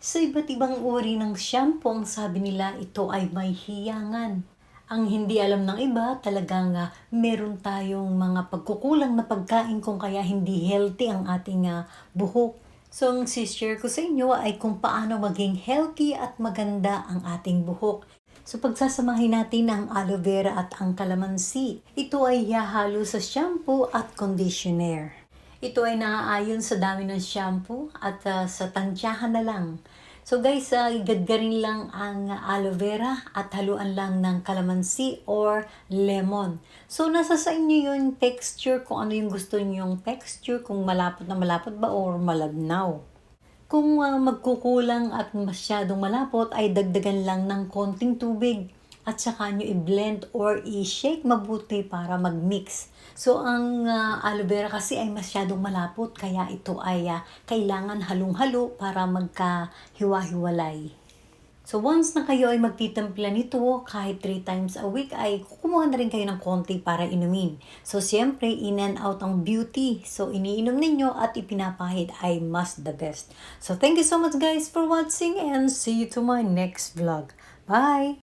Sa iba't ibang uri ng shampoo, ang sabi nila ito ay may hiyangan. Ang hindi alam ng iba, talagang ah, meron tayong mga pagkukulang na pagkain kung kaya hindi healthy ang ating ah, buhok. So, ang share ko sa inyo ay kung paano maging healthy at maganda ang ating buhok. So, pagsasamahin natin ang aloe vera at ang calamansi. Ito ay hahalo sa shampoo at conditioner. Ito ay naaayon sa dami ng shampoo at ah, sa tansyahan na lang. So guys, uh, igadgarin lang ang aloe vera at haluan lang ng calamansi or lemon. So nasa sa inyo yung texture, kung ano yung gusto nyong texture, kung malapot na malapot ba or malabnaw. Kung ah, magkukulang at masyadong malapot ay dagdagan lang ng konting tubig at saka nyo i-blend or i-shake mabuti para mag-mix. So ang ah, aloe vera kasi ay masyadong malapot kaya ito ay ah, kailangan halong-halo para magkahiwa-hiwalay. So once na kayo ay magtitimpla nito kahit 3 times a week ay kumuha na rin kayo ng konti para inumin. So siyempre in and out ang beauty. So iniinom ninyo at ipinapahid ay mas the best. So thank you so much guys for watching and see you to my next vlog. Bye!